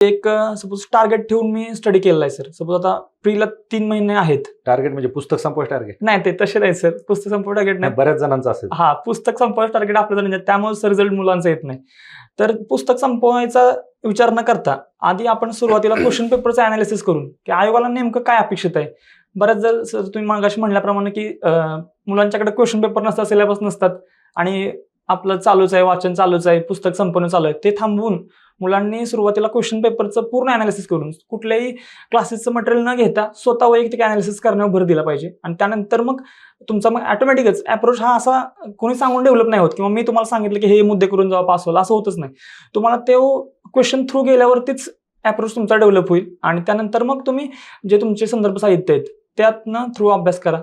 एक suppose target ठेवून मी study केलेला आहे सर सपोज आता प्रीला तीन महिने आहेत. टार्गेट म्हणजे पुस्तक संपवायचं टार्गेट नाही ते तसे नाही सर पुस्तक संपव टार्गेट नाही बऱ्याच जणांचं असेल. हा पुस्तक संपवायचं टार्गेट आपल्या जणांचं त्यामुळे रिझल्ट मुलांचा येत नाही. तर पुस्तक संपवायचा विचार न करता आधी आपण सुरुवातीला क्वेश्चन पेपरचं अनालिसिस करून की आयोगाला नेमकं काय अपेक्षित आहे? बऱ्याच जर सर तुम्ही मागाशी म्हणल्याप्रमाणे की मुलांच्याकडे क्वेश्चन पेपर नसतात सिलेबस नसतात आणि आपलं चालूच आहे वाचन चालूच आहे पुस्तक संपवणं चालू आहे ते थांबवून मुलांनी सुरुवातीला क्वेश्चन पेपरचं पूर्ण अनालिसिस करून कुठल्याही क्लासेसचं मटेरियल न घेता स्वतः वैयक्तिक अनालिसिस करण्यावर भर दिला पाहिजे. आणि त्यानंतर मग तुमचा मग ऑटोमॅटिकच अप्रोच हा असा कोणी सांगून डेव्हलप नाही होत किंवा मी तुम्हाला सांगितलं की हे मुद्दे करून जावा पास होईल असं होतच नाही. तुम्हाला तो क्वेश्चन थ्रू गेल्यावरतीच अप्रोच तुमचा डेव्हलप होईल. आणि त्यानंतर मग तुम्ही जे तुमचे संदर्भ साहित्य आहेत त्यातनं थ्रू अभ्यास करा.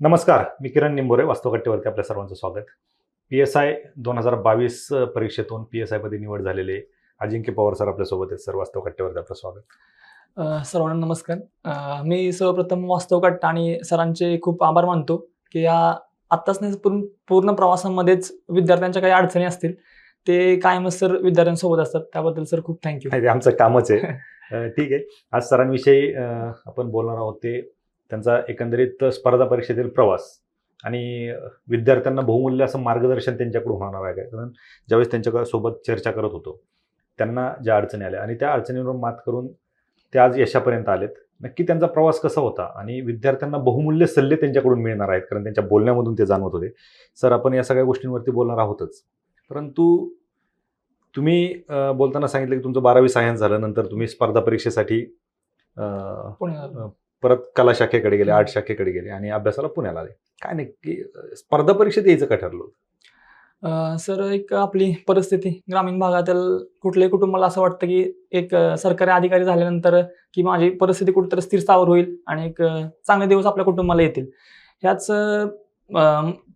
नमस्कार मी किरण निंबोरे वास्तवकट्टेवरती आपल्या सर्वांचं स्वागत. पी एस आय दोन हजार बावीस परीक्षेतून पी एस आयमध्ये निवड झालेले अजिंक्य पवार सर आपल्यासोबत आहेत. सर वास्तवकट्टेवरती आपलं स्वागत. सर्वांना नमस्कार. मी सर्वप्रथम वास्तव कट्टा आणि सरांचे खूप आभार मानतो की या आत्ताच नाही पूर्ण पूर्ण प्रवासामध्येच विद्यार्थ्यांच्या काही अडचणी असतील ते कायमच सर विद्यार्थ्यांसोबत असतात. त्याबद्दल सर खूप थँक्यू आमचं कामच आहे. ठीक आहे. आज सरांविषयी आपण बोलणार आहोत ते त्यांचा एकंदरीत स्पर्धा परीक्षेतील प्रवास आणि विद्यार्थ्यांना बहुमूल्य असं मार्गदर्शन त्यांच्याकडून होणार आहे. कारण ज्यावेळेस त्यांच्यासोबत चर्चा करत होतो त्यांना ज्या अडचणी आल्या आणि त्या अडचणींवर मात करून ते आज यशापर्यंत आलेत. नक्की त्यांचा प्रवास कसा होता आणि विद्यार्थ्यांना बहुमूल्य सल्ले त्यांच्याकडून मिळणार आहेत कारण त्यांच्या बोलण्यामधून ते जाणवत होते. सर आपण या सगळ्या गोष्टींवरती बोलणार आहोतच. परंतु तुम्ही बोलताना सांगितलं की तुमचं बारावी सायन्स झालं नंतर तुम्ही स्पर्धा परीक्षेसाठी परत कला शाखेकडे गेले आर्ट शाखेकडे गेले आणि अभ्यासाला पुण्याला आले. काय नक्की अं, स्पर्धा परीक्षेत यायचं का ठरलं सर एक आपली परिस्थिती. ग्रामीण भागातील कुठल्याही कुटुंबाला असं वाटतं की एक सरकारी अधिकारी झाल्यानंतर की माझी परिस्थिती कुठेतरी स्थिर स्थावर होईल आणि एक चांगले दिवस आपल्या कुटुंबाला येतील. ह्याच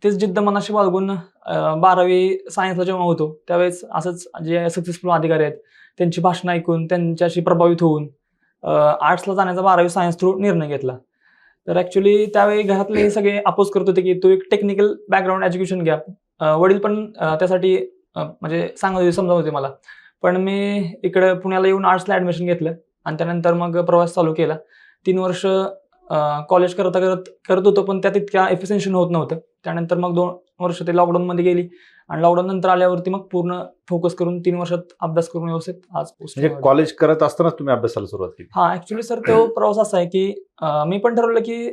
तेच जिद्द मनाशी बाळगून बारावी सायन्सला जेव्हा होतो त्यावेळेस असंच जे सक्सेसफुल अधिकारी आहेत त्यांची भाषणं ऐकून त्यांच्याशी प्रभावित होऊन आर्ट्सला जाण्याचा बारावी सायन्स थ्रू निर्णय घेतला. तर ॲक्च्युली त्यावेळी घरातले हे सगळे अपोज करत होते की तू एक टेक्निकल बॅकग्राऊंड एज्युकेशन घ्या. वडील पण त्यासाठी म्हणजे सांगत होते समजावत होते मला. पण मी इकडं पुण्याला येऊन आर्ट्सला ॲडमिशन घेतलं आणि त्यानंतर मग प्रवास चालू केला. तीन वर्ष कॉलेज करता करत करत होतो पण त्यात इतक्या एफिशियन्शन होत नव्हतं. त्यानंतर मग दोन वर्ष ते लॉकडाऊनमध्ये गेली. आणि लॉकडाऊन नंतर आल्यावरती मग पूर्ण फोकस करून तीन वर्षात अभ्यास करून व्यवस्थित आज म्हणजे कॉलेज करत असतानाच तुम्ही अभ्यासाला सुरुवात केली. हा ऍक्च्युली सर तो प्रवास असा आहे की मी पण ठरवलं की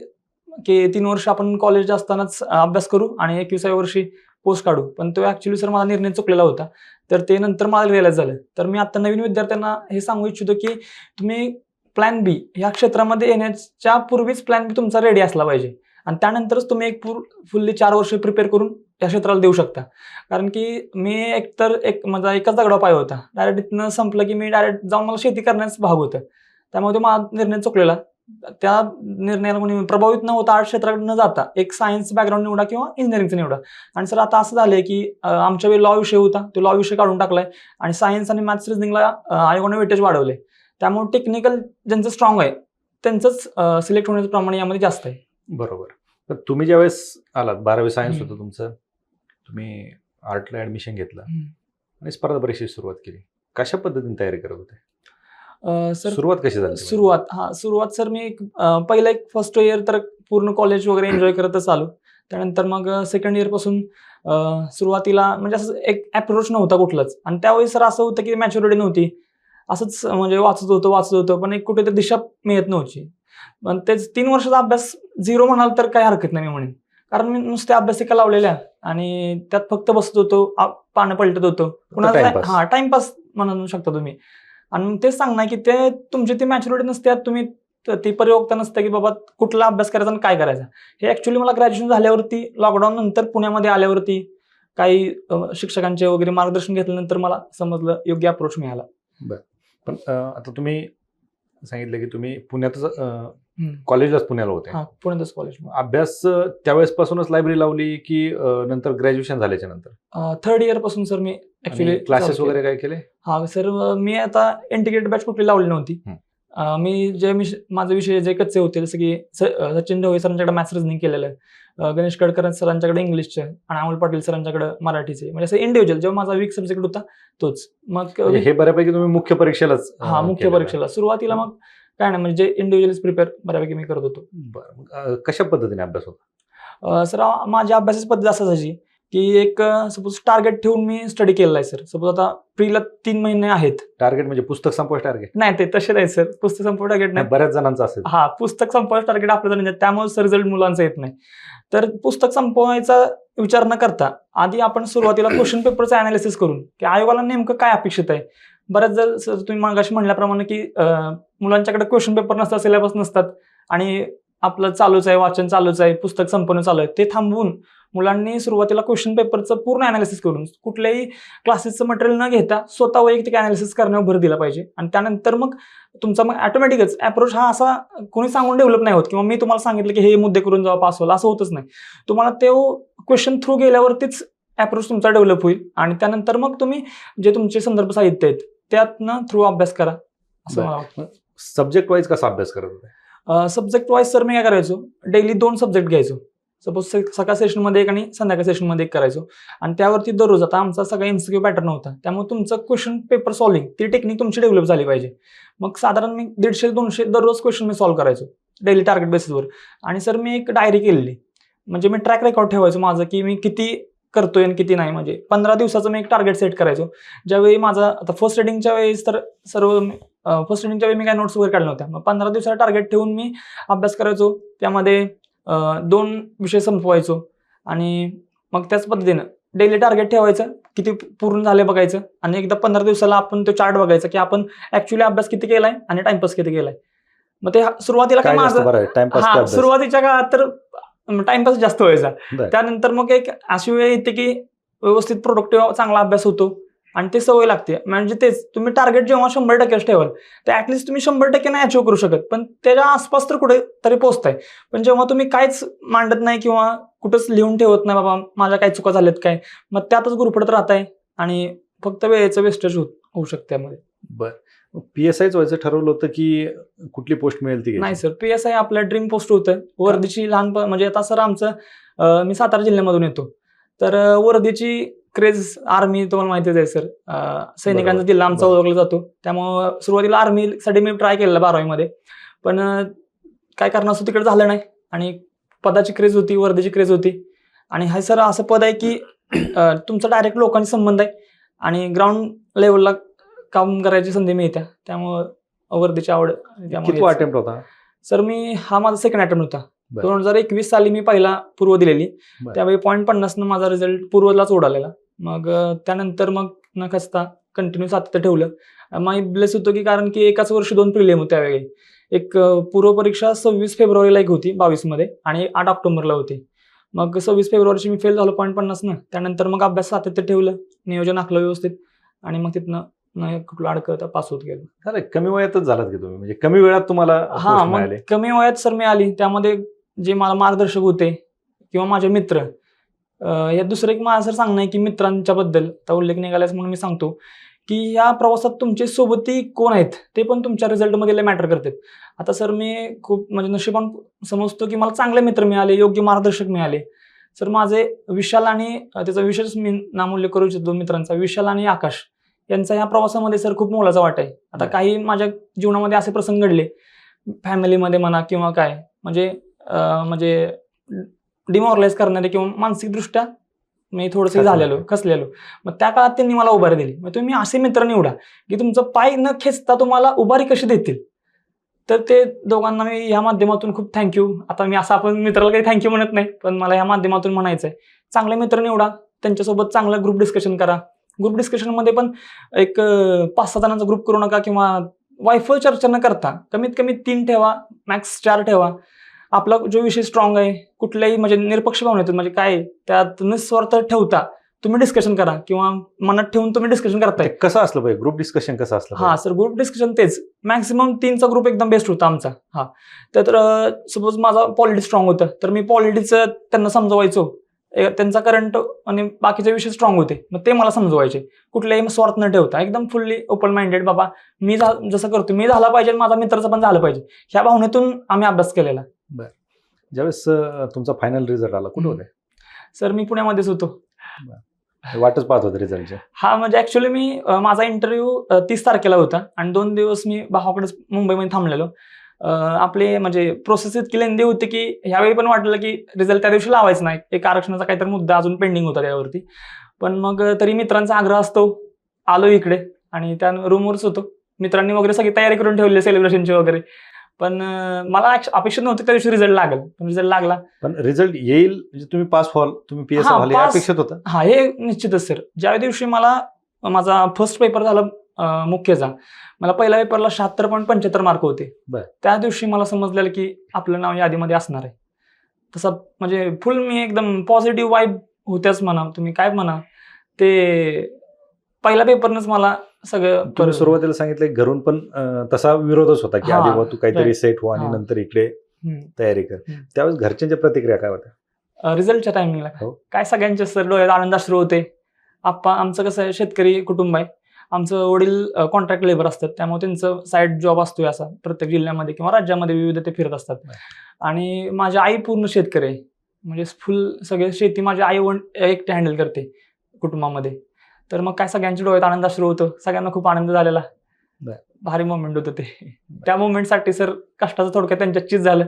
की तीन वर्ष आपण कॉलेज असतानाच अभ्यास करू आणि एकविसाव्या वर्षी पोस्ट काढू. पण तो ऍक्च्युली सर माझा निर्णय चुकलेला होता. तर ते नंतर मला रिअलाइज झालं. तर मी आता नवीन विद्यार्थ्यांना हे सांगू इच्छितो की तुम्ही प्लॅन बी ह्या क्षेत्रामध्ये येण्याच्या पूर्वीच प्लॅन बी तुमचा रेडी असला पाहिजे. आणि त्यानंतरच तुम्ही एक पूर फुल्ली चार वर्ष प्रिपेअर करून या क्षेत्राला देऊ शकता. कारण की मी एकतर एक माझा एकच दगडा पाय होता. डायरेक्ट इथनं संपलं की मी डायरेक्ट जाऊन मला शेती करण्यास भाग होतं. त्यामुळे तो माझा निर्णय चुकलेला. त्या निर्णयाला कोणी प्रभावित न होता आर्ट क्षेत्राकडे न जाता एक सायन्स बॅकग्राऊंड निवडा किंवा इंजिनिअरिंगचा निवडा. आणि सर आता असं झालंय की आमच्या वेळी लॉ विषय होता. तो लॉ विषय काढून टाकलाय. आणि सायन्स आणि मॅथ्स रिजनिंगला आयोगाने वेटेज वाढवले. त्यामुळे टेक्निकल ज्यांचं स्ट्रॉंग आहे त्यांचंच सिलेक्ट होण्याचं प्रमाण यामध्ये जास्त आहे. बरोबर. तर तुम्ही ज्यावेळेस आलात बारावी सायन्स. होतं तुमचं तुम्ही आर्टला ऍडमिशन घेतलं. आणि स्पर्धा परीक्षेची सुरुवात केली. कशा पद्धतीने तयारी करत होते? सर सुरुवात कशी झाली सुरुवात हा सुरुवात सर मी पहिलं एक फर्स्ट इयर तर पूर्ण कॉलेज वगैरे एन्जॉय करतच आलो. त्यानंतर मग सेकंड इयरपासून अं, सुरुवातीला म्हणजे असं एक अप्रोच नव्हता कुठलाच. आणि त्यावेळी सर असं होतं की मॅच्युरिटी नव्हती. असंच म्हणजे वाचत होतं वाचत होतं पण एक कुठेतरी दिशा मिळत नव्हती. पण तेच तीन वर्षाचा अभ्यास झिरो म्हणाल तर काही हरकत नाही मी म्हणेन. कारण मी नुसत्या अभ्यासिका लावलेल्या आणि त्यात फक्त बसत होतो पानं पलटत होतो. कुणाला. हा टाइमपास म्हणू शकता तुम्ही. आणि तेच सांगणार की ते तुमची ती मॅच्युरिटी नसते तुम्ही त- ती परियोक्ता नसते की बाबा कुठला अभ्यास करायचा आणि काय करायचा. हे ऍक्च्युली मला ग्रॅज्युएशन झाल्यावरती लॉकडाऊन नंतर पुण्यामध्ये आल्यावरती काही शिक्षकांचे वगैरे मार्गदर्शन घेतल्यानंतर मला समजलं योग्य अप्रोच मिळाला. पण अं, आता तुम्ही सांगितलं की तुम्ही पुण्यातच. कॉलेजलाच पुण्याला होते. हा पुण्यातच कॉलेज अभ्यास अं, त्यावेळेस पासूनच लायब्ररी लावली की अं, नंतर ग्रॅज्युएशन झाल्याच्यानंतर? थर्ड इयरपासून सर मी ऍक्च्युली क्लासेस वगैरे काय केले? हा सर मी आता इंटिग्रेटेड बॅच कुठली लावली नव्हती. हम्म. मी जे मिश माझे विषय जे कच्चे होते जसं की सचिन ढवळे सरांच्याकडे मॅथ्स रिझनिंग केलेलं. आहे गणेश कडकर सरांच्याकडे इंग्लिशचे आणि अमोल पाटील सरांच्याकडे मराठीचे. म्हणजे असं इंडिव्हिज्युअल जेव्हा माझा वीक सब्जेक्ट होता तोच. मग म्हणजे हे बऱ्यापैकी तुम्ही मुख्य परीक्षेलाच हा मुख्य. परीक्षेला. सुरुवातीला मग काय नाही म्हणजे इंडिव्हिज्युअल प्रिपेअर बऱ्यापैकी मी करत होतो. कशा पद्धतीने अभ्यास होता? सर माझ्या अभ्यासाची पद्धत असं असायची. की एक सपोज टार्गेट ठेवून मी स्टडी केलेला आहे सर सपोज आता प्रीला तीन महिने आहेत. टार्गेट म्हणजे पुस्तक संपवायचं टार्गेट नाही ते तसे नाही सर पुस्तक संपव टार्गेट नाही बऱ्याच जणांचं असेल. हा पुस्तक संपवायचं टार्गेट आपल्या जणांचं त्यामुळे रिझल्ट मुलांचा येत नाही. तर पुस्तक संपवायचा विचार न करता आधी आपण सुरुवातीला क्वेश्चन पेपरचं अनालिसिस करून की आयोगाला नेमकं काय अपेक्षित आहे? बऱ्याच जर सर तुम्ही मागाशी म्हणल्याप्रमाणे की मुलांच्याकडे क्वेश्चन पेपर नसतात सिलेबस नसतात आणि आपलं चालूच आहे वाचन चालूच आहे पुस्तक संपवणं चालू आहे ते थांबवून मुलांनी सुरुवातीला क्वेश्चन पेपरचं पूर्ण अनालिसिस करून कुठल्याही क्लासेसचं मटेरियल न घेता स्वतः वैयक्तिक अनालिसिस करण्यावर भर दिला पाहिजे. आणि त्यानंतर मग तुमचा मग ऑटोमॅटिकच अप्रोच हा असा कोणी सांगून डेव्हलप नाही होत किंवा मी तुम्हाला सांगितलं की हे मुद्दे करून जेव्हा पास होईल असं होतच नाही. तुम्हाला ते क्वेश्चन थ्रू गेल्यावरतीच अप्रोच तुमचा डेव्हलप होईल. आणि त्यानंतर मग तुम्ही जे तुमचे संदर्भ साहित्य आहेत त्यातनं थ्रू अभ्यास करा असं. मला वाटतं. सब्जेक्ट वाईज कसा अभ्यास करत सब्जेक्ट वाईज सर मी काय करायचो? डेली दोन सब्जेक्ट घ्यायचो. सपोज सकाळ सेशनमध्ये एक आणि संध्याकाळ सेशनमध्ये एक करायचो. आणि त्यावरती दररोज आता आमचा सगळा एमसीक्यू पॅटर्न होता त्यामुळे तुमचं क्वेश्चन पेपर सॉल्विंग ती टेक्निक तुमची डेव्हलप झाली पाहिजे. मग साधारण मी दीडशे दोनशे दररोज क्वेश्चन मी सॉल्व्ह करायचो डेली टार्गेट बेसिसवर आणि सर मी एक डायरी केलेली. म्हणजे मी ट्रॅक रेकॉर्ड ठेवायचो माझं की मी किती करतोय आणि किती नाही. म्हणजे पंधरा दिवसाचं मी एक टार्गेट सेट करायचो. ज्यावेळी माझा आता फर्स्ट रेडिंगच्या वेळेस तर सर्व फर्स्ट रेडिंगच्या वेळी मी काय नोट्स वगैरे काढल्या नव्हत्या. मग पंधरा दिवसाला टार्गेट ठेवून मी अभ्यास करायचो. त्यामध्ये दोन विषय संपवायचो. आणि मग त्याच पद्धतीनं डेली टार्गेट ठेवायचं किती पूर्ण झाले बघायचं. आणि एकदा पंधरा दिवसाला आपण तो चार्ट बघायचा की आपण ऍक्च्युली अभ्यास किती केलाय आणि टाइमपास किती केलाय. मग ते सुरुवातीला काय माझं हा सुरुवातीच्या काळात तर टाइमपास जास्त व्हायचा. त्यानंतर मग एक अशी वेळ येते की व्यवस्थित प्रोडक्टिव्ह चांगला अभ्यास होतो. आणि ते सवय लागते. म्हणजे तेच तुम्ही टार्गेट जेव्हा शंभर टक्केच ठेवाल तर ऍटलीस्ट तुम्ही शंभर टक्के नाही अचीव्ह करू शकत. पण त्याच्या आसपास तर कुठे तरी पोहोचताय पण जेव्हा तुम्ही काहीच मांडत नाही किंवा कुठंच लिहून ठेवत नाही बाबा माझ्या काही चुका झाल्यात काय? मग त्यातच गुरफडत राहताय आणि फक्त वेळेचं वेस्टेज होऊ शकते त्यामध्ये बर. पी एस आयच व्हायचं ठरवलं होतं की कुठली पोस्ट मिळेल ती नाही सर पी एस आय आपल्या ड्रीम पोस्ट होतं. वर्धीची लहान म्हणजे आता सर आमचं मी सातारा जिल्ह्यामधून येतो. तर वर्धीची क्रेज आर्मी तुम्हाला माहितीच आहे सर सैनिकांचा. जिल्हा आमचा. ओळखला जातो. त्यामुळं सुरुवातीला आर्मीसाठी मी ट्राय केलेला बारावीमध्ये. पण काय कारण असं तिकडे झालं नाही. आणि पदाची क्रेज होती वर्धीची क्रेज होती. आणि हा सर असं पद आहे की तुमचा डायरेक्ट लोकांशी संबंध आहे. आणि ग्राउंड लेवलला काम करायची संधी मिळते. त्यामुळं वर्धीची आवड अटेम्प्ट होता? सर मी हा माझा सेकंड अटेम्प्ट होता. दोन हजार एकवीस साली मी पहिला पूर्व दिलेली. त्यावेळी पॉईंट पन्नासनं माझा रिझल्ट पूर्वलाच उडालेला. मग त्यानंतर मग न खचता कंटिन्यू सातत्य ठेवलं. माझी ब्लेस होतो की कारण की एकाच वर्षी दोन प्रिलियम होते त्यावेळी एक अं, पूर्व परीक्षा सव्वीस फेब्रुवारीला एक होती बावीसमध्ये आणि आठ ऑक्टोबरला होती. मग सव्वीस फेब्रुवारीची मी फेल झालो पॉईंट पन्नासनं त्यानंतर मग अभ्यास सातत्य ठेवलं नियोजन आखलं व्यवस्थित आणि मग तिथनं न कुठलं अडकता पास होत गेलो. कमी वयातच झालात की तुम्ही? म्हणजे कमी वेळात तुम्हाला हा मग कमी वयात सर मिळाली. त्यामध्ये जे मला मार्गदर्शक होते किंवा माझे मित्र यात दुसरं एक माझं सर सांगणं आहे की मित्रांच्या बद्दल. आता उल्लेख निघाल्यास म्हणून मी सांगतो की या प्रवासात तुमचे सोबती कोण आहेत? ते पण तुमच्या रिझल्टमध्ये मॅटर करतात. आता सर मी खूप म्हणजे नशिबान समजतो की मला चांगले मित्र मिळाले योग्य मार्गदर्शक मिळाले. सर माझे विशाल आणि त्याचा विशेष मी नामोल्लेख करू इच्छितो मित्रांचा विशाल आणि आकाश यांचा या प्रवासामध्ये सर खूप मोलाचा वाटा आहे. आता काही माझ्या जीवनामध्ये असे प्रसंग घडले. फॅमिलीमध्ये म्हणा किंवा काय म्हणजे म्हणजे डिमॉरलाइज करणारे किंवा मानसिकदृष्ट्या मी थोडंसं. झालेलो खसलेलो. मग त्या काळात त्यांनी मला उभारी दिली. मग तुम्ही असे मित्र निवडा की तुमचं पाय न खेचता तुम्हाला उभारी कशी देतील? तर ते दोघांना मी या माध्यमातून खूप थँक्यू आता मी असं आपण मित्राला काही थँक्यू म्हणत नाही पण मला या माध्यमातून म्हणायचं आहे चांगले मित्र निवडा. त्यांच्यासोबत चांगलं ग्रुप डिस्कशन करा. ग्रुप डिस्कशनमध्ये पण एक पाच सहा जणांचा ग्रुप करू नका किंवा वायफळ चर्चा न करता कमीत कमी तीन ठेवा मॅक्स चार ठेवा. आपला जो विषय स्ट्रॉंग आहे कुठल्याही म्हणजे निरपक्ष भावनेतून म्हणजे काय त्यात निस्वार्थ ठेवता. तुम्ही डिस्कशन करा. किंवा मनात ठेवून तुम्ही डिस्कशन करताय. कसं असलं पाहिजे? ग्रुप डिस्कशन कसं असलं हा? सर ग्रुप डिस्कशन तेच. मॅक्सिमम तीनचा ग्रुप एकदम बेस्ट होता आमचा. हा. तर सपोज माझा पॉलिटिक्स स्ट्रॉंग होतं. तर मी पॉलिटिक्स त्यांना समजवायचो. त्यांचा करंट आणि बाकीचे विषय स्ट्रॉंग होते. मग ते मला समजवायचे. कुठल्याही स्वार्थ न ठेवता. एकदम फुल्ली ओपन माइंडेड बाबा मी जसं करतो मी झाला पाहिजे माझा मित्राचं पण झालं पाहिजे. ह्या भावनेतून आम्ही अभ्यास केलेला. ज्यावेळेस अं, तुमचा फायनल रिझल्ट आला कुठे होते? सर मी पुण्यामध्येच होतो. वाटच पाहत होते रिझल्टचे हा म्हणजे ऍक्च्युली मी माझा इंटरव्ह्यू तीस तारखेला होता आणि दोन दिवस मी भावाकडेच मुंबईमध्ये थांबलेलो. आपले म्हणजे प्रोसेस इतकी लेंदी होती की ह्यावेळी पण वाटलं की रिझल्ट त्या दिवशी लावायचं नाही. एक आरक्षणाचा काहीतरी मुद्दा अजून पेंडिंग होता त्यावरती. पण मग तरी मित्रांचा आग्रह असतो. आलो इकडे आणि त्या रूमवरच होतो. मित्रांनी वगैरे सगळी तयारी करून ठेवली सेलिब्रेशनची वगैरे. पण मला अपेक्षा नव्हती त्या दिवशी रिझल्ट लागेल. पण रिझल्ट लागला. पण रिझल्ट येईल म्हणजे तुम्ही पास व्हाल तुम्ही पी एस हा, व्हाल अपेक्षित होतं? हा हे निश्चितच सर ज्या दिवशी मला माझा फर्स्ट पेपर झाला मुख्यचा मला पहिल्या पेपरला शहात्तर पॉईंट पंच्याहत्तर मार्क होते. त्या दिवशी मला समजलेलं की आपलं नाव यादीमध्ये असणार आहे. तसं म्हणजे फुल मी एकदम पॉझिटिव्ह वाईब होत्याच म्हणा तुम्ही काय म्हणा ते पहिल्या पेपरनंच मला सगळं तुम्ही. सुरुवातीला सांगितलं घरून पण तसा विरोधच होता की आधी तू काहीतरी. सेट हो आणि. नंतर इकडे. तयारी कर. त्यावेळेस घरच्यांच्या प्रतिक्रिया काय होत्या रिझल्टच्या टायमिंगला हो. काय सगळ्यांचे सर डोळ्यात आनंदाश्रू होते आप्पा आमचं कसं आहे शेतकरी कुटुंब आहे आमचं वडील कॉन्ट्रॅक्ट लेबर असतात त्यामुळे त्यांचं साईड जॉब असतोय असा प्रत्येक जिल्ह्यामध्ये किंवा राज्यामध्ये विविध ते फिरत असतात आणि माझी आई पूर्ण शेतकरी आहे म्हणजे फुल सगळे शेती माझी आई एकटे हँडल करते कुटुंबामध्ये तर मग काय सगळ्यांच्या डोळ्यात आनंदाश्रू होतं. सगळ्यांना खूप आनंद झालेला. भारी मोमेंट होतं ते. त्या मोमेंटसाठी सर कष्टाचं थोडक्यात त्यांच्या चीज झालं.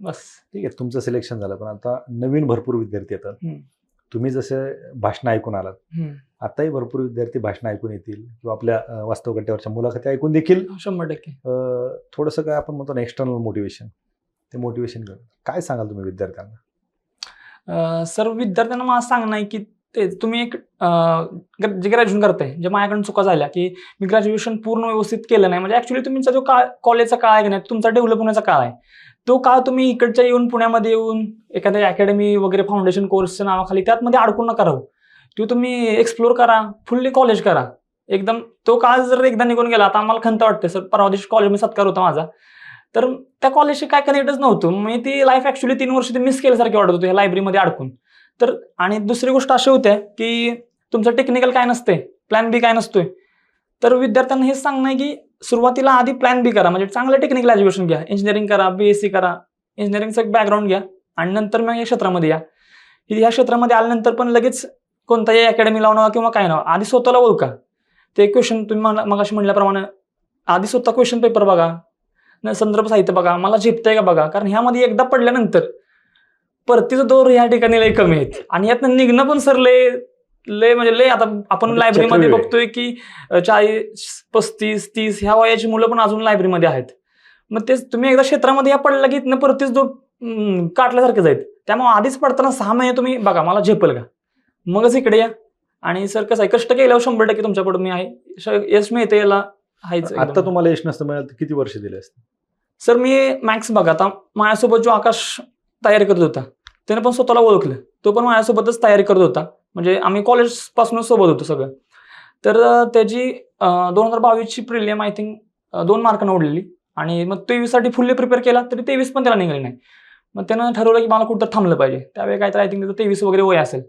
बस. ठीक आहे तुमचं सिलेक्शन झालं. पण आता नवीन भरपूर विद्यार्थी येतात. तुम्ही जसे भाषण ऐकून आलात. आताही भरपूर विद्यार्थी भाषण ऐकून येतील किंवा आपल्या वास्तव घटनेवरच्या मुलाखती ऐकून देखील शंभर टक्के. थोडंसं काय आपण म्हणतो ना एक्सटर्नल मोटिवेशन ते मोटिवेशन काय सांगाल तुम्ही विद्यार्थ्यांना? अं, सर्व विद्यार्थ्यांना मला सांगणं आहे की ते तुम्ही एक जे ग्रॅज्युएशन करताय जे माझ्याकडून चुका झाल्या की मी ग्रॅज्युएशन पूर्ण व्यवस्थित केलं नाही. म्हणजे ऍक्च्युली तुमचा जो काळ कॉलेजचा काळ आहे की नाही तुमचा डेव्हलप होण्याचा काळ आहे. तो काळ तुम्ही इकडच्या येऊन पुण्यामध्ये येऊन एखाद्या अकॅडमी वगैरे फाउंडेशन कोर्सच्या नावाखाली त्यातमध्ये अडकून नका राहू. तो तुम्ही एक्सप्लोर करा फुल्ली कॉलेज करा. एकदम तो काळ जर एकदा निघून गेला आता आम्हाला खंत वाटते सर परवा दिवशी कॉलेजमध्ये सत्कार होता माझा. तर त्या कॉलेजशी काय कनेक्टच नव्हतं. मी ती लाईफ ऍक्च्युली तीन वर्ष ते मिस केल्यासारखी वाटत होती ह्या लायब्ररीमध्ये अडकून. तर आणि दुसरी गोष्ट अशी होत्या की तुमचं टेक्निकल काय नसते प्लॅन बी काय नसतोय. तर विद्यार्थ्यांना हे सांगणं आहे की सुरुवातीला आधी प्लॅन बी करा म्हणजे चांगलं टेक्निकल एज्युकेशन घ्या इंजिनिअरिंग करा बी एस सी करा इंजिनिअरिंगचं एक बॅकग्राऊंड घ्या आणि नंतर मग या क्षेत्रामध्ये या. ह्या क्षेत्रामध्ये आल्यानंतर पण लगेच कोणताही अकॅडमी लावणं किंवा काय नाव आधी स्वतःला ओळखा. ते क्वेश्चन तुम्ही मग अशी म्हटल्याप्रमाणे आधी स्वतः क्वेश्चन पेपर बघा न संदर्भ साहित्य बघा मला झेपतंय का बघा कारण ह्यामध्ये एकदा पडल्यानंतर परतीचं दौर ह्या ठिकाणी लय कमी आहेत. आणि यातनं निघणं पण सर लय लय म्हणजे लय आता आपण म्हणजे लायब्ररीमध्ये आहे. बघतोय की चाळीस पस्तीस तीस ह्या वयाची मुलं पण अजून लायब्ररीमध्ये आहेत. मग तेच तुम्ही एकदा क्षेत्रामध्ये या पडला की इथनं परतीच दौर काटल्यासारखे जाईल त्यामुळे आधीच पडताना सहा महिने तुम्ही बघा मला झेपल का? मगच इकडे या. आणि सर कसं आहे कष्ट केल्यावर शंभर टक्के तुमच्याकडून मी आहे. यश मिळते याला हायच. आता तुम्हाला यश नसतं मिळालं किती वर्ष दिले असते? सर मी मॅक्स बघा आता माझ्यासोबत जो आकाश तयारी करत होता त्याने पण स्वतःला ओळखलं. तो पण माझ्यासोबतच तयारी करत होता. म्हणजे आम्ही कॉलेजपासून सोबत होतो सगळं. तर त्याची दोन हजार बावीसची प्रिलियम आय थिंक दोन मार्कानं उडलेली आणि मग तेवीससाठी फुल्ली प्रिपेअर केला तरी तेवीस पण त्याला निघाले नाही. मग त्यानं ठरवलं की मला कुठं थांबलं पाहिजे. त्यावेळी काय तर आय थिंक त्याचं तेवीस वगैरे वय असेल.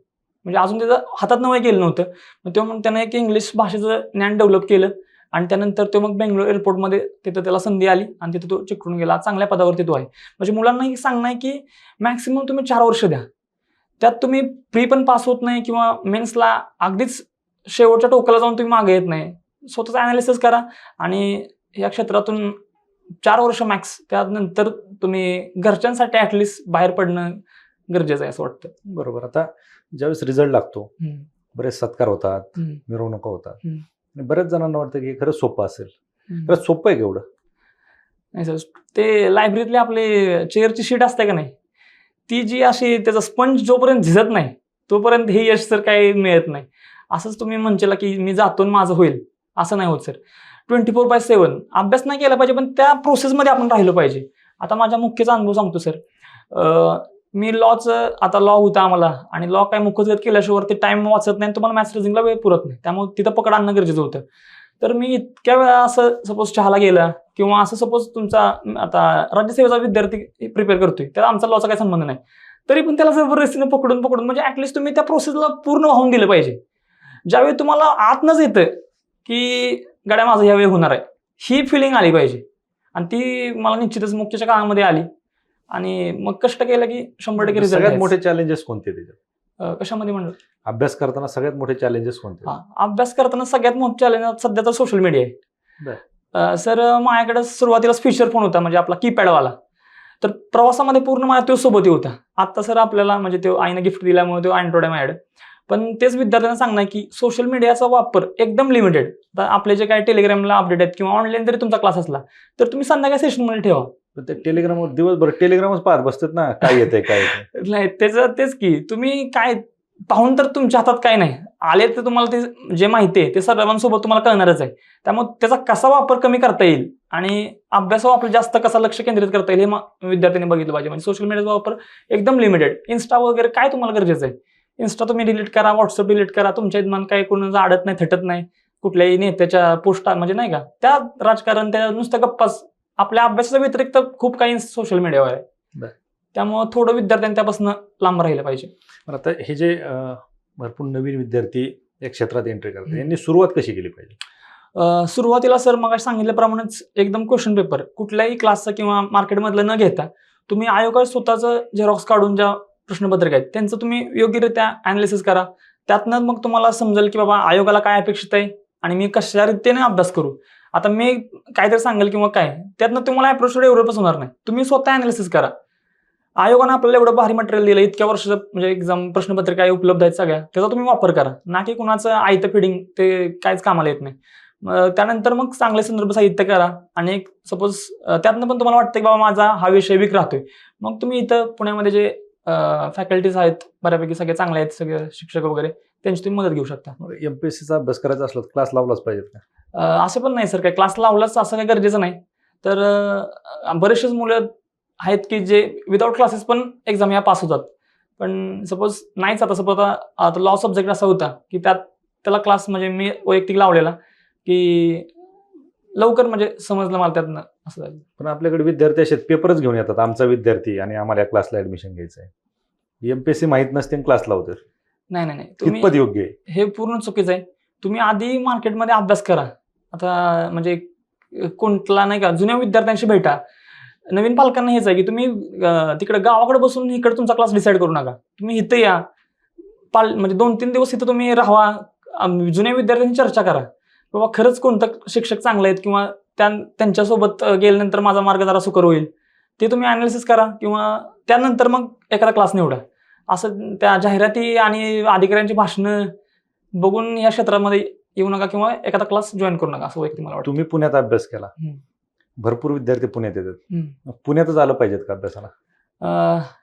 म्हणजे अजून त्याचं हातात वय गेलं नव्हतं. मग तेव्हा म्हणून त्यानं एक इंग्लिश भाषेचं ज्ञान डेव्हलप केलं. आणि त्यानंतर तो मग बेंगलोर एअरपोर्टमध्ये तिथं त्याला संधी आली आणि तिथं तो चिकटून गेला. चांगल्या पदावरती तो आहे. म्हणजे मुलांना हे सांगणं आहे की मॅक्सिमम तुम्ही चार वर्ष द्या. त्यात तुम्ही प्री पण पास होत नाही किंवा मेन्सला अगदीच शेवटच्या टोकाला जाऊन तुम्ही मागे येत नाही. स्वतःचं अनालिसिस करा आणि या क्षेत्रातून चार वर्ष मॅक्स त्यानंतर तुम्ही घरच्यांसाठी ॲटलिस्ट बाहेर पडणं गरजेचं आहे असं वाटतं. बरोबर. आता ज्यावेळेस रिझल्ट लागतो बरेच सत्कार होतात मिरवणुका होतात. आणि बऱ्याच जणांना वाटतं की खरंच सोपं असेल. खरंच सोपं आहे केवढं. नाही सर ते लायब्ररीतली आपली चेअरची शीट असते का नाही? ती जी अशी त्याचा स्पंज जोपर्यंत झिजत नाही तोपर्यंत हे यश सर काही मिळत नाही. असंच तुम्ही म्हणशीला की मी जातो माझं होईल. असं नाही होत sir. Twenty four by seven अभ्यास नाही केला पाहिजे पण त्या प्रोसेसमध्ये आपण राहिलो पाहिजे. आता माझ्या मुख्यचा अनुभव सांगतो सर. मी लॉचं आता लॉ होता आम्हाला. आणि लॉ काय मुखजगत केल्याशिवाय ते टाइम वाचत नाही तुम्हाला मॅथ्स रिझिंगला वेळ पुरत नाही. त्यामुळे तिथं पकड आणणं गरजेचं होतं. तर मी इतक्या वेळा असं सपोज चहाला गेला किंवा असं सपोज तुमचा आता राज्यसेवेचा विद्यार्थी प्रिपेअर करतोय त्याला आमचा लॉचा काही संबंध नाही. तरी पण त्याला जबरदस्तीने पकडून पकडून म्हणजे ऍटलिस्ट तुम्ही त्या प्रोसेसला पूर्ण वाहून दिलं पाहिजे. ज्यावेळी तुम्हाला आतनच येतं की गड्या माझं ह्यावेळी होणार आहे ही फिलिंग आली पाहिजे. आणि ती मला निश्चितच मुख्यच्या काळामध्ये आली. आणि मग कष्ट केलं की शंभर टक्के रिझल्ट सगळ्यात मोठे चॅलेंजेस कोणते त्याच्यात? कशामध्ये म्हणलं? अभ्यास करताना सगळ्यात मोठे चॅलेंजेस कोणते? अभ्यास करताना सगळ्यात मोठं चॅलेंज सध्या तर सोशल मीडिया. आहे. सर माझ्याकडे सुरुवातीलाच फीचर फोन होता म्हणजे आपला कीपॅडवाला तर प्रवासामध्ये पूर्ण माझ्या तो सोबत होता. आता सर आपल्याला म्हणजे तो आईनं गिफ्ट दिल्यामुळे तो अँड्रॉइड आहे माझ्याकडे. पण तेच विद्यार्थ्यांना सांगणं आहे की सोशल मीडियाचा वापर एकदम लिमिटेड आपले जे काही टेलिग्रामला अपडेट आहेत किंवा ऑनलाईन जरी तुमचा क्लास असला तर तुम्ही संध्याकाळी सेशनमध्ये ठेवा. पण ते टेलिग्रामवर दिवसभर टेलिग्रामच पाहत बसतात ना काय येतंय काय नाही त्याचं तेच की तुम्ही काय पाहून तर तुमच्या हातात काय नाही. आले तर तुम्हाला ते जे माहिती आहे ते सर्वांसोबत तुम्हाला कळणारच आहे. त्यामुळे त्याचा कसा वापर कमी करता येईल आणि अभ्यासावर आपलं जास्त कसा लक्ष केंद्रित करता येईल हे विद्यार्थ्यांनी बघितलं पाहिजे. म्हणजे सोशल मीडियाचा वापर एकदम लिमिटेड इन्स्टा वगैरे काय तुम्हाला गरजेचं आहे? इन्स्टा तुम्ही डिलीट करा व्हॉट्सअप डिलीट करा तुमच्या इथमान काय कोणाचं अडत नाही थटत नाही. कुठल्याही नेत्याच्या पोस्टा म्हणजे नाही का त्या राजकारण त्या नुसत्या गप्पाच आपल्या अभ्यासाच्या व्यतिरिक्त खूप काही सोशल मीडियावर आहे. त्यामुळं थोडं विद्यार्थ्यांनी त्यापासून लांब राहिलं पाहिजे. आता हे जे भरपूर नवीन विद्यार्थी या क्षेत्रात एंट्री करतात. यांनी सुरुवात कशी केली पाहिजे? सुरुवातीला सर मग सांगितल्याप्रमाणेच एकदम क्वेश्चन पेपर कुठल्याही क्लासचा किंवा मार्केटमधलं न घेता तुम्ही आयोगात स्वतःचं झेरॉक्स काढून ज्या प्रश्नपत्रिका आहेत त्यांचं तुम्ही योग्यरित्या अनालिसिस करा. त्यातनं मग तुम्हाला समजेल की बाबा आयोगाला काय अपेक्षित आहे आणि मी कशा रीतीने अभ्यास करू. आता मी काहीतरी सांगेल किंवा काय त्यातनं तुम्हाला अप्रोच एवढं होणार नाही. तुम्ही स्वतः अनालिसिस करा. आयोगानं आपल्याला एवढं भारी मटेरियल दिलं इतक्या वर्षाचं म्हणजे एक्झाम प्रश्नपत्रिका आहे उपलब्ध आहेत सगळ्या त्याचा तुम्ही वापर करा. ना की कुणाचं आयतं फिडिंग ते काहीच कामाला येत नाही. त्यानंतर मग चांगले संदर्भ साहित्य करा आणि एक सपोज त्यातनं पण तुम्हाला वाटतं की बाबा माझा हा विषय विक राहतोय. मग तुम्ही इथं पुण्यामध्ये जे फॅकल्टीज आहेत बऱ्यापैकी सगळे चांगले आहेत सगळे शिक्षक वगैरे त्यांची तुम्ही मदत घेऊ शकता. एमपीएससीचा अभ्यास करायचा असला तर क्लास लावलाच पाहिजेत का? असं पण नाही सर काय क्लास लावलाच असं काही गरजेचं नाही. तर अं, बरेचसेच मुलं आहेत की जे विदाऊट क्लासेस पण एक्झाम या पास होतात. पण सपोज नाहीच आता सपोज आता लॉ सब्जेक्ट असा होता की त्यात त्याला क्लास म्हणजे मी वैयक्तिक लावलेला की लवकर म्हणजे समजलं मला त्यातनं असं झालं. पण आपल्याकडे विद्यार्थी असे पेपरच घेऊन येतात आमचा विद्यार्थी आणि आम्हाला या क्लासला ऍडमिशन घ्यायचं आहे एमपीएससी माहीत नसते क्लास लावतात. नाही नाही नाही. योग्य आहे? हे पूर्ण चुकीचं आहे. तुम्ही आधी मार्केटमध्ये अभ्यास करा. आता म्हणजे कोणतला नाही का जुन्या विद्यार्थ्यांशी भेटा. नवीन पालकांना हेच आहे की तुम्ही तिकडे गावाकडे बसून इकडे तुमचा क्लास डिसाईड करू नका. तुम्ही इथं या. पाल म्हणजे दोन तीन दिवस इथं तुम्ही राहा. जुन्या विद्यार्थ्यांची चर्चा करा. बाबा खरंच कोणतं शिक्षक चांगले आहेत किंवा त्या त्यांच्यासोबत गेल्यानंतर माझा मार्ग जरा सुकर होईल. ते तुम्ही अनालिसिस करा किंवा त्यानंतर मग एखादा क्लास निवडा. असं त्या जाहिराती आणि अधिकाऱ्यांची भाषणं बघून या क्षेत्रामध्ये येऊ नका किंवा एखादा क्लास जॉईन करू नका असं वैयक्तिक मला वाटतं. तुम्ही पुण्यात अभ्यास केला. भरपूर विद्यार्थी पुण्यात येतात. पुण्यातच आलं पाहिजेत का अभ्यासाला?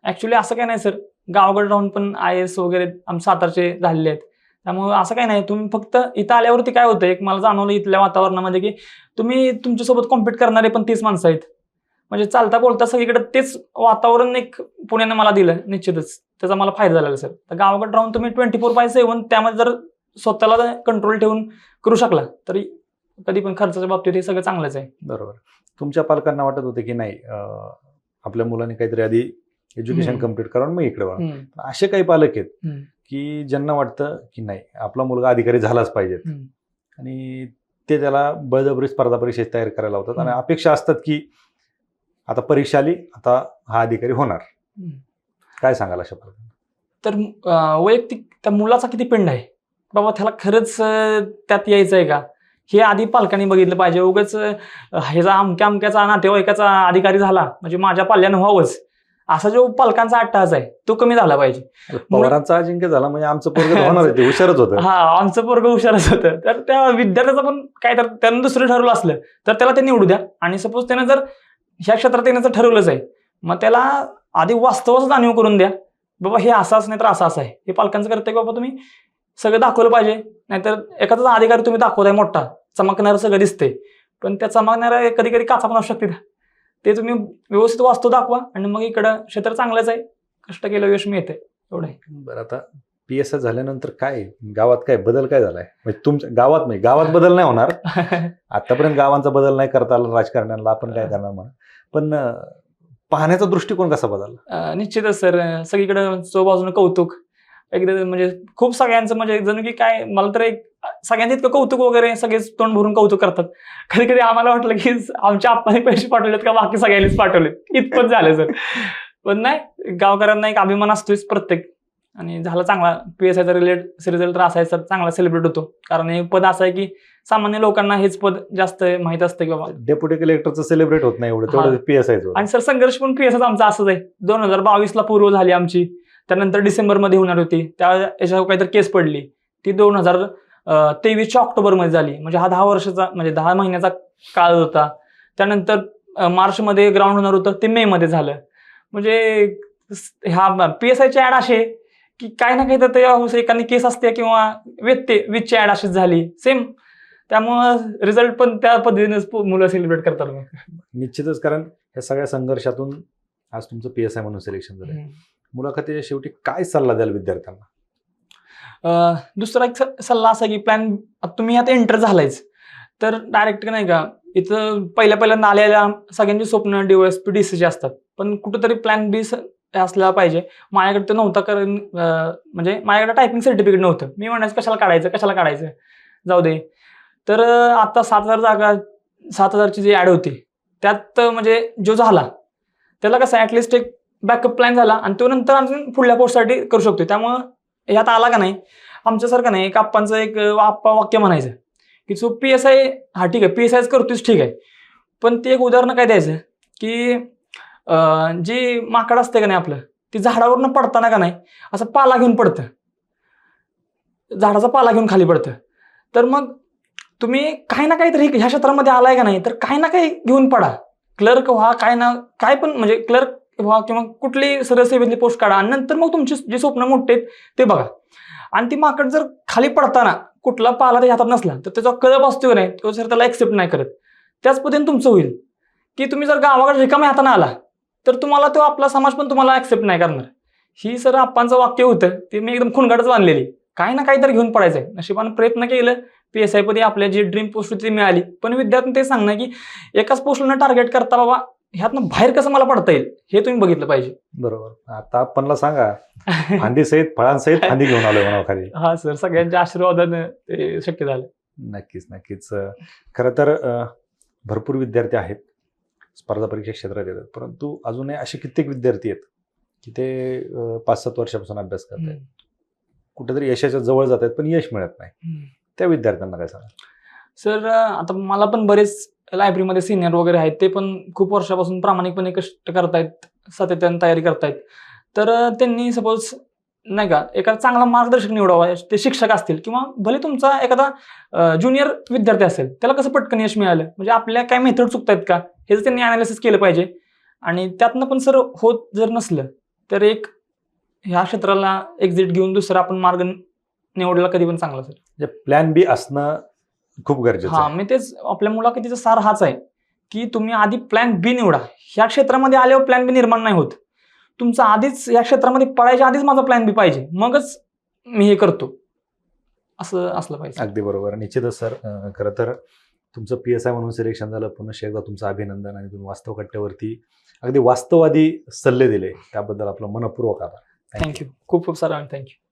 ऍक्च्युली असं काय नाही सर गावाकडे राहून पण आय एस वगैरे आम सातारचे झालेले आहेत. त्यामुळे असं काय नाही. तुम्ही फक्त इथं आल्यावरती काय होतं? एक मला जाणवलं इथल्या वातावरणामध्ये की तुम्ही तुमच्यासोबत कॉम्पिट करणारे पण तीच माणसं आहेत. म्हणजे चालता बोलता सगळीकडे तेच वातावरण एक पुण्याने मला दिलं निश्चितच. त्याचा मला फायदा झालेला सर तर गावाकडे राहून तुम्ही ट्वेंटी फोर बाय सेवन त्यामध्ये जर स्वतःला कंट्रोल ठेवून करू शकला तरी कधी पण खर्चाच्या बाबतीत हे सगळं चांगलंच आहे. बरोबर. तुमच्या पालकांना वाटत होते की नाही आपल्या मुलाने काहीतरी आधी एज्युकेशन. कंप्लीट करावं मग इकडे वळा. पण असे काही पालक आहेत की ज्यांना वाटतं की नाही आपला मुलगा अधिकारी झालाच हम्म. आणि ते त्याला बळजबरी स्पर्धा परीक्षेत तयार करायला लावतात आणि. अपेक्षा असतात की आता परीक्षा आली आता हा अधिकारी होणार. काय सांगाल अशा पालकांना? तर वैयक्तिक त्या मुलाचा किती पिंड आहे? बाबा त्याला खरंच त्यात यायचं आहे का? हे आधी पालकांनी बघितलं पाहिजे. उगाच ह्याचा अमक्या अमक्याचा नातेवाईकाचा अधिकारी झाला म्हणजे माझ्या पाल्यानं व्हावंच. असा जो पालकांचा अट्टहास आहे तो कमी झाला पाहिजे. पवारांचा अजिंक्य झाला म्हणजे आमचं पोरग होणार हुशारच होतं. हा आमचं पोरग हुशारच होतं. तर त्या विद्यार्थ्याचं पण काय तर त्यानं दुसरं ठरवलं असलं तर त्याला ते निवडू द्या. आणि सपोज त्यानं जर ह्या क्षेत्रात येण्याचं ठरवलंच आहे मग त्याला आधी वास्तवाचं जाणीव करून द्या. बाबा हे असंच नाही तर असं असं आहे. हे पालकांचं करते की बाबा तुम्ही? सगळं दाखवलं पाहिजे. नाहीतर एखादा अधिकारी तुम्ही दाखवताय मोठा. चमकणारं सगळं दिसते पण त्या चमकणाऱ्या कधी कधी काचा पण असू शकते. ते तुम्ही व्यवस्थित वास्तव दाखवा आणि मग इकडं क्षेत्र चांगलंच आहे. कष्ट केलं यश मिळते एवढं बरं आता पी एस आय झाल्यानंतर काय? गावात काय? बदल काय झालाय? म्हणजे तुमच्या गावात नाही. गावात बदल नाही होणार. आतापर्यंत गावांचा बदल नाही करता आला राजकारण्यांना आपण काय करणार म्हणा पण पाहण्याचा दृष्टिकोन कसा बदलला? निश्चितच सर. सगळीकडे चौबाजूनं कौतुक. एकदा म्हणजे खूप सगळ्यांचं म्हणजे जणू की काय मला तर एक सगळ्यांचं इतकं कौतुक वगैरे सगळेच तोंड भरून कौतुक करतात. कधी कधी आम्हाला वाटलं की आमच्या आप्पाने पैसे पाठवलेत का बाकी सगळ्यांनीच पाठवलेत. इतपत झालं सर. पण नाही गावकऱ्यांना एक अभिमान असतोच प्रत्येक. आणि झाला चांगला पी एस आयचा रिलेट रिझल्ट तर असायचा चांगला सेलिब्रेट होतो. कारण हे पद असं आहे की सामान्य लोकांना हेच पद जास्त माहीत असतं की बाबा. डेप्युटी कलेक्टरचं सेलिब्रेट होत नाही एवढं तेवढं. पी एस आयचं आणि सर संघर्ष पण पी एस आमचा असंच आहे. दोन हजार बावीस ला पूर्व झाली आमची. त्यानंतर डिसेंबरमध्ये होणार होती. त्या याच्यावर काहीतरी केस पडली. ती दोन हजार तेवीसच्या ऑक्टोबरमध्ये झाली. म्हणजे हा दहा वर्षाचा म्हणजे दहा महिन्याचा काळ होता. त्यानंतर मार्चमध्ये ग्राउंड होणार होतं. ते मे मध्ये झालं. म्हणजे ह्या पी एस आयची ऍड अशी आहे की काय ना काही तर त्या एखादी केस असते किंवा व्यक्ती वीजची ऍड अशीच झाली. सेम त्यामुळं रिझल्ट पण त्या पद्धतीनेच मुलं सेलिब्रेट करतात. निश्चितच. कारण या सगळ्या संघर्षातून आज तुमचं पी एस आय म्हणून सिलेक्शन झालं मुलाखतीच्या शेवटी काय सल्ला द्याल विद्यार्थ्यांना? अं, दुसरा एक स- सल्ला असा की प्लॅन तुम्ही आता एंटर झालायच तर डायरेक्ट नाही का इथं पहिल्या पहिल्यांदा आलेल्या सगळ्यांची स्वप्न डीओएस पी ची असतात. पण कुठंतरी प्लॅन बी असला पाहिजे. माझ्याकडे तर नव्हता कारण अं, म्हणजे माझ्याकडे टायपिंग सर्टिफिकेट नव्हतं. मी म्हणायचं कशाला काढायचं कशाला काढायचं? जाऊ दे. तर अं, आता सात हजार जागा सात हजारची जी ॲड होती त्यात अं, म्हणजे जो झाला त्याला कसं ॲटलिस्ट एक बॅकअप प्लॅन झाला आणि तो नंतर अजून पुढल्या पोस्टसाठी करू शकतो त्यामुळं यात आला का नाही? आमच्यासारखं नाही. एक आप्पांचं एक आप्पा वाक्य म्हणायचं. की तो पी एस आय हा ठीक आहे. पी एस आयच करतोच ठीक आहे. पण ते एक उदाहरण काय द्यायचं? की जी माकड असते का नाही आपलं ती झाडावरनं पडताना का नाही असं पाला घेऊन पडतं. झाडाचा पाला घेऊन खाली पडतं. तर मग तुम्ही काही ना काहीतरी ह्या क्षेत्रामध्ये आलाय का नाही तर काही ना काही घेऊन पडा. क्लर्क व्हा काय ना काय पण म्हणजे क्लर्क व्हा किंवा कुठली सरसेवेतली पोस्ट काढा. आणि नंतर मग तुमची जे स्वप्न मोठे आहेत ते बघा. आणि ती माकड जर खाली पडताना कुठला पाला त्याच्या हातात नसला तर त्याचा कळप असतो की नाही? तो जर त्याला ॲक्सेप्ट नाही करत. त्याच पद्धतीने तुमचं होईल. की तुम्ही जर गावाकडे रिकाम्या हाताने आला तर तुम्हाला तो आपला समाज पण तुम्हाला ऍक्सेप्ट नाही करणार. ही सर आप्पांचं वाक्य होतं ते मी एकदम खुणगाडच बांधलेली. काही ना काहीतरी घेऊन पडायचं आहे नशिबानं प्रयत्न केलं पी एस आय आपल्या जी ड्रीम पोस्ट होती ती मिळाली. पण विद्यार्थी ते सांगणं की एकाच पोस्टला टार्गेट करता बाबा ह्यातनं बाहेर कसं मला पडता येईल? हे तुम्ही बघितलं पाहिजे. बरोबर. आता आपणला सांगा फांदी सहित फळांसहित फांदी घेऊन आलोय म्हणा खाली. हा सर सगळ्यांच्या आशीर्वादानं ते शक्य झालं. नक्कीच नक्कीच. खरं तर भरपूर विद्यार्थी आहेत. स्पर्धा परीक्षा क्षेत्रात येतात. परंतु अजूनही असे कित्येक विद्यार्थी आहेत की ते पाच सात वर्षापासून अभ्यास करत आहेत कुठेतरी यशाच्या जवळ जात आहेत पण यश मिळत नाही. त्या विद्यार्थ्यांना काय सांगा सर आता मला पण बरेच लायब्ररीमध्ये सिनियर वगैरे आहेत ते पण खूप वर्षापासून प्रामाणिकपणे कष्ट करतायत सातत्याने तयारी करतायत. तर त्यांनी सपोज नाही का एखादा चांगला मार्गदर्शक निवडावा ते शिक्षक असतील किंवा भले तुमचा एखादा ज्युनियर विद्यार्थी असेल त्याला कसं पटकन यश मिळालं? म्हणजे आपल्या काय मेथड चुकतायत का? हे त्यांनी अनालिसिस केलं पाहिजे आणि त्यातनं पण सर होत जर नसलं तर एक ह्या क्षेत्राला एक्झिट घेऊन दुसरा आपण मार्ग निवडला कधी पण चांगला सर म्हणजे प्लॅन बी असणं खूप गरजेचं हा आहे. मी तेच आपल्या मुलाखतीचा सार हाच आहे की तुम्ही आधी प्लॅन बी निवडा. ह्या क्षेत्रामध्ये आल्यावर प्लॅन बी निर्माण नाही होत. तुमचं आधीच या क्षेत्रामध्ये पडायच्या आधीच माझा प्लॅन बी पाहिजे. मगच मी हे करतो. असं असलं पाहिजे. अगदी बरोबर. निश्चितच सर. अं, खरं तर तुमचं पी एस आय म्हणून सिलेक्शन झालं. पुन्हा एकदा तुमचं अभिनंदन आणि तुम्ही वास्तव कट्ट्यावरती अगदी वास्तववादी सल्ले दिले. त्याबद्दल आपलं मनपूर्वक आभार. थँक्यू खूप खूप सारा थँक्यू